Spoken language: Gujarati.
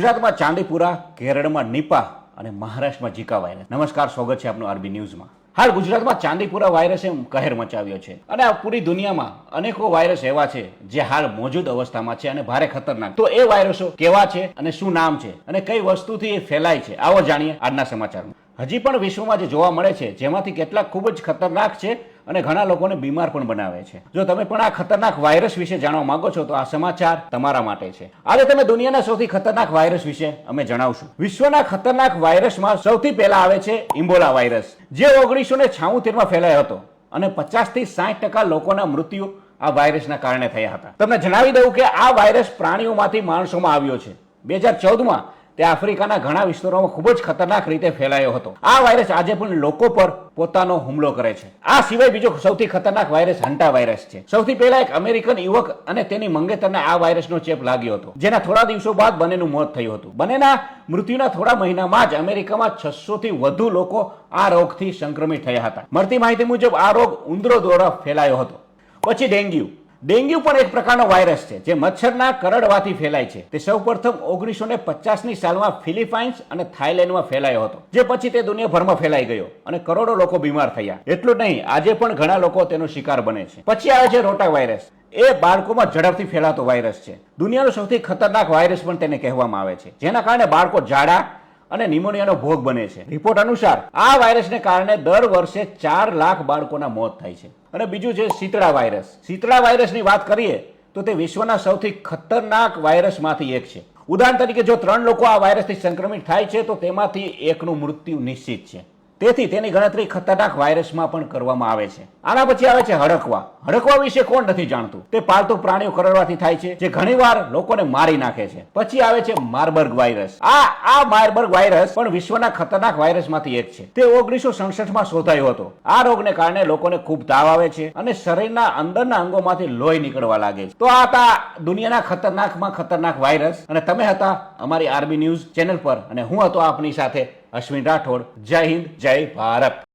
ગુજરાતમાં ચાંદીપુરા, કેરળમાં નિપા અને મહારાષ્ટ્રમાં ઝીકા વાયરસ. નમસ્કાર, સ્વાગત છે આપનું આરબી ન્યૂઝમાં. હાલ ગુજરાતમાં ચાંદીપુરા વાયરસે કહેર મચાવ્યો છે અને આ પૂરી દુનિયામાં અનેકો વાયરસ એવા છે જે હાલ મોજૂદ અવસ્થામાં છે અને ભારે ખતરનાક. તો એ વાયરસો કેવા છે અને શું નામ છે અને કઈ વસ્તુથી એ ફેલાય છે? આવો જાણીએ આજના સમાચારમાં. હજી પણ વિશ્વમાં જે જોવા મળે છે, જેમાંથી કેટલાક ખૂબ જ ખતરનાક છે અને ઘણા લોકોને બીમાર પણ બનાવે છે. જો તમે પણ આ ખતરનાક વાયરસ વિશે જાણવા માંગો છો, તો આ સમાચાર તમારા માટે છે. આજે તમે દુનિયાના સૌથી ખતરનાક વાયરસ વિશે અમે જણાવશું. વિશ્વના ખતરનાક વાયરસમાં સૌથી પહેલા આવે છે ઇમ્બોલા વાયરસ, જે ઓગણીસો ને છાઉતેરમાં ફેલાયો હતો અને પચાસથી સાઠ ટકા લોકોના મૃત્યુ આ વાયરસના કારણે થયા હતા. તમને જણાવી દઉં કે આ વાયરસ પ્રાણીઓમાંથી માણસોમાં આવ્યો છે. બે હજાર ચૌદમાં તે આફ્રિકાના ઘણા વિસ્તારોમાં ખૂબ જ ખતરનાક રીતે ફેલાયો હતો. આ વાયરસ આજે પણ લોકો પર પોતાનો હુમલો કરે છે. આ સિવાય બીજો સૌથી ખતરનાક વાયરસ હંટા વાયરસ છે. સૌથી પહેલા એક અમેરિકન યુવક અને તેની મંગેતરને આ વાયરસનો ચેપ લાગ્યો હતો, જેના થોડા દિવસો બાદ બંનેનું મોત થયું હતું. બંનેના મૃત્યુના થોડા મહિનામાં જ અમેરિકામાં છસો થી વધુ લોકો આ રોગથી સંક્રમિત થયા હતા. મળતી માહિતી મુજબ આ રોગ ઉંદરો દ્વારા ફેલાયો હતો. પછી ડેન્ગ્યુ. ડેન્ગ્યુ પણ એક પ્રકારનો વાયરસ છે, જે મચ્છરના કરડવાથી ફેલાય છે. તે સૌપ્રથમ ઓગણીસો ને પચાસની સાલમાં ફિલિપાઇન્સ અને થાઇલેન્ડમાં ફેલાયો હતો, જે પછી તે દુનિયાભરમાં ફેલાઈ ગયો અને કરોડો લોકો બીમાર થયા. એટલું નહીં, આજે પણ ઘણા લોકો તેનો શિકાર બને છે. પછી આવે છે રોટા વાયરસ. એ બાળકોમાં ઝડપથી ફેલાતો વાયરસ છે. દુનિયાનો સૌથી ખતરનાક વાયરસ પણ તેને કહેવામાં આવે છે, જેના કારણે બાળકો ઝાડા અને નિમોનિયાનો ભોગ બને છે. રિપોર્ટ અનુસાર, આ વાયરસને કારણે દર વર્ષે ચાર લાખ બાળકોના મોત થાય છે. અને બીજું છે શીતળા વાયરસ. શીતળા વાયરસની વાત કરીએ તો તે વિશ્વના સૌથી ખતરનાક વાયરસમાંથી એક છે. ઉદાહરણ તરીકે જો ત્રણ લોકો આ વાયરસથી સંક્રમિત થાય છે તો તેમાંથી એકનું મૃત્યુ નિશ્ચિત છે. તેથી તેની ગણતરી ખતરનાક વાયરસમાં પણ કરવામાં આવે છે. આના પછી આવે છે હડકવા. હડકવા વિશે કોણ નથી જાણતું. તે પાલતુ પ્રાણીઓ કરડવાથી થાય છે, જે ઘણીવાર લોકોને મારી નાખે છે. પછી આવે છે માર્બર્ગ વાયરસ. આ આ માર્બર્ગ વાયરસ પણ વિશ્વના ખતરનાક વાયરસમાંથી એક છે. તે ઓગણીસો સડસઠમાં શોધાયો હતો. આ રોગને કારણે લોકોને ખૂબ તાવ આવે છે અને શરીરના અંદરના અંગોમાંથી લોહી નીકળવા લાગે છે. તો આ હતા દુનિયાના ખતરનાકમાં ખતરનાક વાયરસ. અને તમે હતા અમારી આરબી ન્યૂઝ ચેનલ પર. અને હું હતો આપની સાથે અશ્વિન રાઠોડ જય હિન્દ જય ભારત.